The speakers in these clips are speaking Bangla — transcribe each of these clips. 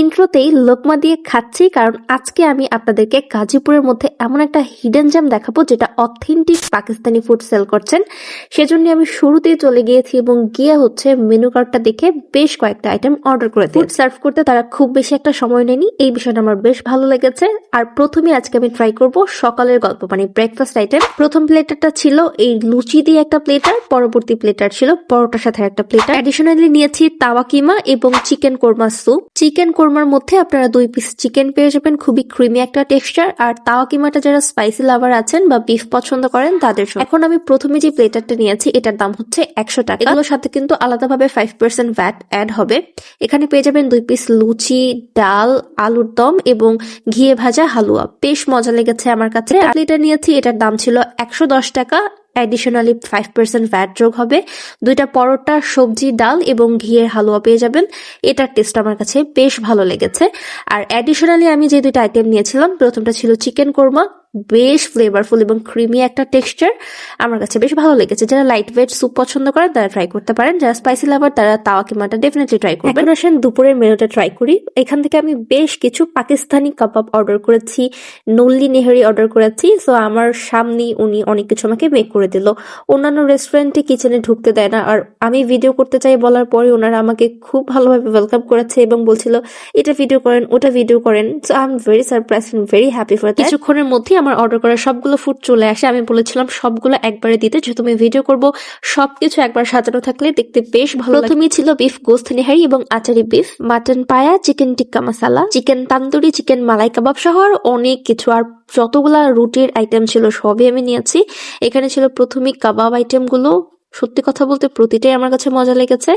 ইন্ট্রোতেই লোকমা দিয়ে খাচ্ছি, কারণ আজকে আমি আপনাদেরকে গাজীপুরের মধ্যে এমন একটা হিডেন জ্যাম দেখাবো যেটা অথেন্টিক পাকিস্তানি ফুড সেল করছেন। সেজন্য আমি শুরুতেই চলে গিয়েছি এবং গিয়ে হচ্ছে মেনু কার্ডটা দেখে বেশ কয়েকটা আইটেম অর্ডার করে ফুড সার্ভ করতে তারা খুব বেশি একটা সময় নেয়নি, এই বিষয়টা আমার বেশ ভালো লেগেছে। আর প্রথমে আজকে আমি ট্রাই করব সকালের গল্প মানে ব্রেকফাস্ট আইটেম প্রথম প্লেটারটা ছিল এই লুচি দিয়ে একটা প্লেটার পরবর্তী প্লেটার ছিল পরোটার সাথে একটা প্লেটার অ্যাডিশনালি নিয়েছি তাওয়া কিমা এবং চিকেন কোরমা স্যুপ চিকেন কোরমার মধ্যে আপনারা দুই পিস চিকেন পেয়ে যাবেন। খুবই ক্রিমি একটা টেক্সচার আর তাওয়া কিমাটা যারা স্পাইসি লাভার আছেন বা বিফ পছন্দ করেন, তাদের জন্য। এখন আমি প্রথমে যে প্লেটারটা নিয়েছি, এটার দাম হচ্ছে একশো টাকা। এগুলোর সাথে কিন্তু আলাদাভাবে ফাইভ পার্সেন্ট ভ্যাট অ্যাড হবে। এখানে পেয়ে যাবেন দুই পিস লুচি, ডাল, আলুর দম এবং ঘিয়ে ভাজা হালুয়া। বেশ মজা লেগেছে আমার কাছে। প্লেটার নিয়েছি, এটার দাম ছিল একশো দশ টাকা। অ্যাডিশনালি ফাইভ পার্সেন্ট ভ্যাট যোগ হবে। দুইটা পরোটা, সবজি, ডাল এবং ঘিয়ের হালুয়া পেয়ে যাবেন। এটার টেস্ট আমার কাছে বেশ ভালো লেগেছে। আর অ্যাডিশনালি আমি যে দুইটা আইটেম নিয়েছিলাম, প্রথমটা ছিল চিকেন কোরমা বেশ ফ্লেভারফুল এবং ক্রিমি একটা টেক্সচার আমার কাছে বেশ ভালো লেগেছে। যারা লাইট ওয়েট স্যুপ পছন্দ করেন তারা ট্রাই করতে পারেন। যারা স্পাইসি লাভার তারা তাওয়া কিমাটা ডেফিনেটলি ট্রাই করবেন। এখন আসেন দুপুরের মেনুটা ট্রাই করি। এখান থেকে আমি বেশ কিছু পাকিস্তানি কাবাব অর্ডার করেছি নল্লি নেহারি অর্ডার করেছি। সো আমার সামনেই উনি অনেক কিছু আমাকে মেক করে দিল। অন্যান্য রেস্টুরেন্টে কিচেনে ঢুকতে দেয় না। আর আমি ভিডিও করতে চাই বলার পরে ওনারা আমাকে খুব ভালোভাবে ওয়েলকাম করেছে এবং বলছিল এটা ভিডিও করেন ওটা ভিডিও করেন। So I am very surprise very happy for কিছুক্ষণের মধ্যেই আমার অর্ডার করা সবগুলো ফুড চলে আসে। আমি বলেছিলাম, সবগুলো একবারে দিতে। যেহেতু আমি ভিডিও করব, সবকিছু একবার সাজানো থাকলে দেখতে বেশ ভালো তুমি ছিল বিফ গোস্ত, নেহারি এবং achari beef mutton paya chicken tikka masala chicken tandoori chicken malai kebab সহ অনেক কিছু। আর যতগুলা রুটির আইটেম ছিল সবই আমি নিয়েছি। এখানে ছিল প্রথমে কাবাব আইটেমগুলো সত্যি কথা বলতে প্রতিটাই আমার কাছে মজা লেগেছে।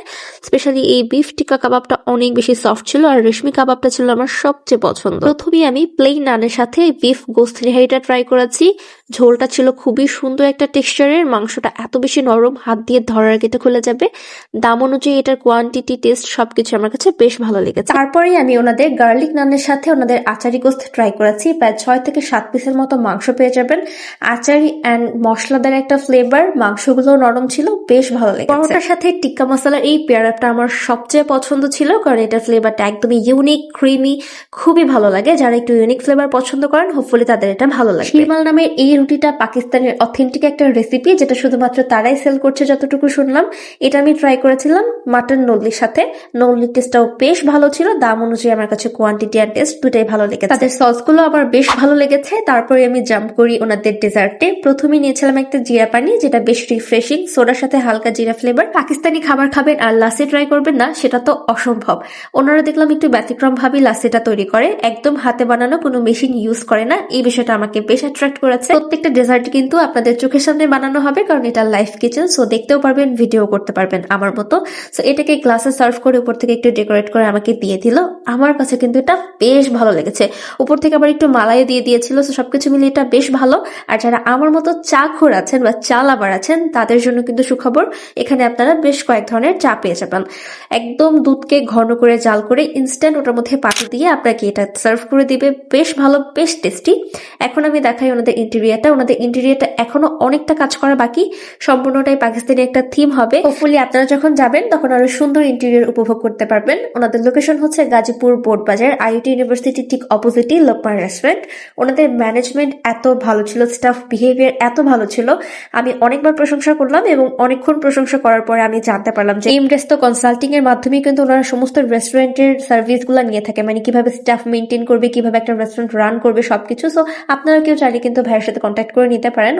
স্পেশালি এই বিফ টিকা কাবাবটা অনেক বেশি সফট ছিল আর রেশমি কাবাবটা ছিল আমার সবচেয়ে পছন্দ। প্রথমেই আমি প্লেন নানের সাথে বিফ গোস্ত নেহারিটা ট্রাই করেছি। ঝোলটা ছিল খুবই সুন্দর একটা টেক্সচারের মাংসটা এত বেশি নরম, হাত দিয়ে ধরার আগে এটা খুলে যাবে। দাম অনুযায়ী এটার কোয়ান্টিটি টেস্ট সবকিছু আমার কাছে বেশ ভালো লেগেছে। তারপরেই আমি ওনাদের গার্লিক নানের সাথে ওনাদের আচারি গোস্ত ট্রাই করেছি। প্রায় ছয় থেকে সাত পিসের মতো মাংস পেয়ে যাবেন। আচারি অ্যান্ড মশলাদার একটা ফ্লেভার মাংসগুলো নরম ছিল। বেশ ভালো লেগেছে। পরোটার সাথে টিক্কা মশলার এই পেয়ারাটা আমার সবচেয়ে পছন্দ ছিল কারণ এটার ফ্লেভারটা একদমই ইউনিক ক্রিমি খুবই ভালো লাগে। যারা একটু ইউনিক ফ্লেভার পছন্দ করেন হোপফুলি তাদের এটা ভালো লাগে শিরমাল নামের এই রুটিটা পাকিস্তানের অথেন্টিক একটা রেসিপি যেটা শুধুমাত্র তারাই সেল করছে যতটুকু শুনলাম। এটা আমি ট্রাই করেছিলাম মাটন নল্লির সাথে। নল্লির টেস্টটাও বেশ ভালো ছিল দাম অনুযায়ী আমার কাছে কোয়ান্টিটি আর টেস্ট দুটাই ভালো লেগেছে। তাদের সসগুলো আমার বেশ ভালো লেগেছে। তারপরে আমি জাম্প করি ওনাদের ডেজার্টে প্রথমে নিয়েছিলাম একটা জিরা পানি যেটা বেশ রিফ্রেশিং সোডার সাথে হালকা জিরা ফ্লেভার পাকিস্তানি খাবার খাবেন আর লাসি ট্রাই করবেন না, সেটা তো অসম্ভব। ওনারা দেখলাম একটু ব্যতিক্রম ভাবে লাসিটা তৈরি করে। একদম হাতে বানানো, কোনো মেশিন ইউজ করে না। এই বিষয়টা আমাকে বেশ অ্যাট্রাক্ট করেছে। প্রত্যেকটা ডেজার্ট কিন্তু আপনাদের চোখের সামনে বানানো হবে, কারণ এটা লাইফ কিচেন সো দেখতেও পারবেন ভিডিও করতে পারবেন আমার মতো। সো এটাকে গ্লাসে সার্ভ করে উপর থেকে একটু ডেকোরেট করে আমাকে দিয়ে দিল। আমার কাছে কিন্তু এটা বেশ ভালো লেগেছে। উপর থেকে আবার একটু মালাই দিয়ে দিয়েছিল সবকিছু মিলিয়ে এটা বেশ ভালো। আর যারা আমার মতো চা খোর আছেন বা চা লাভার আছেন, তাদের জন্য কিন্তু সুখবর, এখানে আপনারা বেশ কয়েক ধরনের চা পেয়ে যাবেন। একদম দুধকে ঘন করে জাল করে ইনস্ট্যান্ট ওটার মধ্যে পাতি দিয়ে আপনাকে এটা সার্ভ করে দিবে। বেশ ভালো, বেশ টেস্টি এখন আমি দেখাই ওনাদের ইন্টেরিয়ারটা ওনাদের ইন্টেরিয়ারটা এখনও অনেকটা কাজ করা বাকি। সম্পূর্ণটাই পাকিস্তানি একটা থিম হবে। হোপফুলি আপনারা যখন যাবেন, তখন আরও সুন্দর ইন্টেরিয়ার উপভোগ করতে পারবেন। ওনাদের লোকেশন হচ্ছে Gazipur board Bazar, IIT university ঠিক অপোজিটই লোকমান রেস্টুরেন্ট ওনাদের ম্যানেজমেন্ট এত ভালো ছিল স্টাফ বিহেভিয়ার এত ভালো ছিল। আমি অনেকবার প্রশংসা করলাম এবং অনেকক্ষণ প্রশংসা করার পরে আমি জানতে পারলাম যে ইমরেস্তো কনসাল্টিং এর মাধ্যমে কিন্তু ওনারা সমস্ত রেস্টুরেন্টের সার্ভিসগুলো নিয়ে থাকে। মানে কীভাবে স্টাফ মেনটেন করবে, কীভাবে একটা রেস্টুরেন্ট রান করবে, সবকিছু। সো আপনারা কেউ চাইলে কিন্তু ভাইয়ের সাথে কন্ট্যাক্ট করে নিতে পারেন।